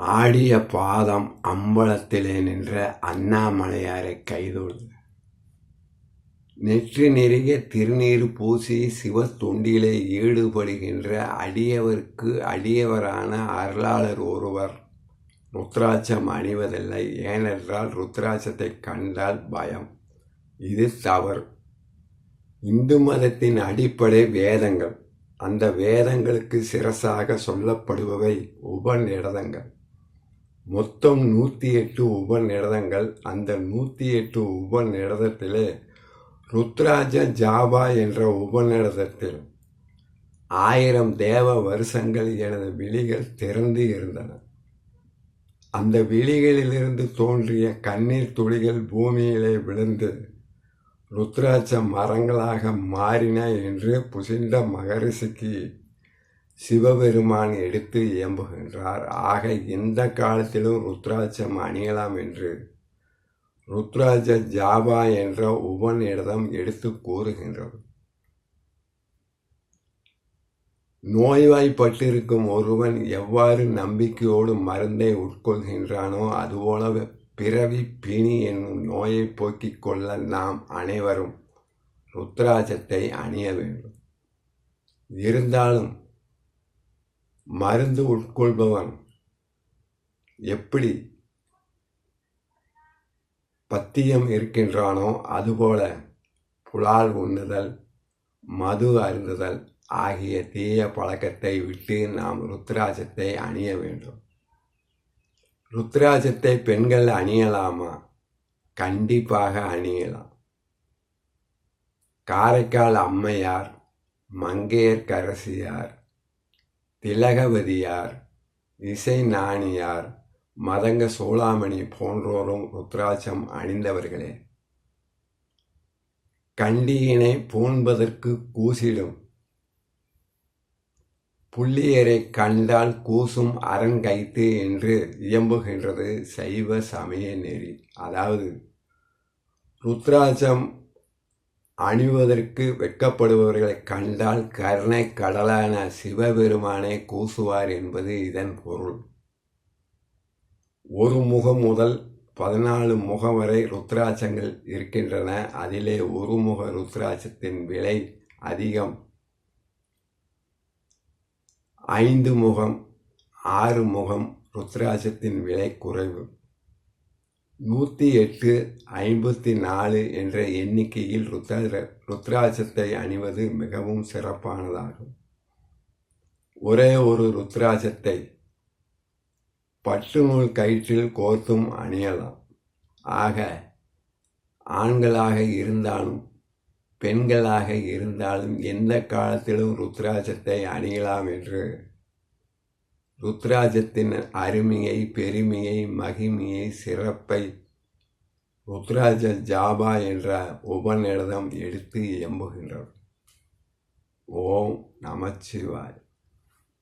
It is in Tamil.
ஆடிய பாதம் அம்பலத்திலே நின்ற அண்ணாமலையாரை கைதொழுது. நெற்றி நெறிய திருநீர் பூசி சிவ தொண்டிலே ஈடுபடுகின்ற அடியவருக்கு அடியவரான அருளாளர் ஒருவர். ருத்ராட்சம் அணிவதில்லை ஏனென்றால் ருத்ராட்சத்தை கண்டால் பயம். இது தவறு. இந்து மதத்தின் அடிப்படை வேதங்கள். அந்த வேதங்களுக்கு சிரசாக சொல்லப்படுபவை உபநிடதங்கள். மொத்தம் நூற்றி எட்டு உபநிடதங்கள். அந்த நூற்றி எட்டு உபநிடதத்திலே ருத்ராஜ ஜாபா என்ற உபநிடதத்தில் ஆயிரம் தேவ வருஷங்கள் எனது விழிகள் திறந்து இருந்தன. அந்த விழிகளிலிருந்து தோன்றிய கண்ணீர் துளிகள் பூமியிலே விழுந்து ருத்ராட்ச மரங்களாக மாறின என்று புசிந்த மகரிஷிக்கு சிவபெருமான் எடுத்து இயம்புகின்றார். ஆக எந்த காலத்திலும் ருத்ராட்சம் அணியலாம் என்று ருத்ராஜ ஜாபா என்ற உபநிடதம் எடுத்து கூறுகின்றது. நோய்வாய்ப்பட்டிருக்கும் ஒருவன் எவ்வாறு நம்பிக்கையோடு மருந்தை உட்கொள்கின்றானோ அதுபோல பிறவி பிணி என்னும் நோயை போக்கிக் கொள்ள நாம் அனைவரும் ருத்ராஜத்தை அணிய வேண்டும். இருந்தாலும் மருந்து உட்கொள்பவன் எப்படி பத்தியம் இருக்கின்றானோ அதுபோல புலால் உண்ணுதல் மது அருந்துதல் ஆகிய தீய பழக்கத்தை விட்டு நாம் ருத்ராஜத்தை அணிய வேண்டும். ருத்ராஜத்தை பெண்கள் அணியலாமா? கண்டிப்பாக அணியலாம். காரைக்கால் அம்மையார் மங்கையர்கரசியார் திலகவதியார் இசை நாணியார் மதங்க சோளாமணி போன்றோரும் ருத்ராட்சம் அணிந்தவர்களே. கண்டியினை பூண்பதற்கு கூசிடும். புள்ளியரை கண்டால் கூசும் அரங்கைத்து என்று இயம்புகின்றது சைவ சமய நெறி. அதாவது ருத்ராட்சம் அணிவதற்கு வெட்கப்படுபவர்களை கண்டால் கருணை கடலான சிவபெருமானை கூசுவார் என்பது இதன் பொருள். ஒரு முகம் முதல் பதினாலு முகம் வரை ருத்ராட்சங்கள் இருக்கின்றன. அதிலே ஒரு முக ருத்ராட்சத்தின் விலை அதிகம். ஐந்து முகம் ஆறு முகம் ருத்ராட்சத்தின் விலை குறைவு. நூற்றி எட்டு ஐம்பத்தி நாலு என்ற எண்ணிக்கையில் ருத்ர ருத்ராட்சத்தை அணிவது மிகவும் சிறப்பானதாகும். ஒரே ஒரு ருத்ராட்சத்தை பட்டு நூல் கயிற்றில் கோர்த்தும் அணியலாம். ஆக ஆண்களாக இருந்தாலும் பெண்களாக இருந்தாலும் எந்த காலத்திலும் ருத்ராஜத்தை அணியலாம் என்று ருத்ராஜத்தின் அருமையை பெருமையை மகிமையை சிறப்பை ருத்ராஜ ஜாபா என்ற உபநிடதம் எடுத்து எம்புகின்றோம் ஓம் நமச்சிவாய்.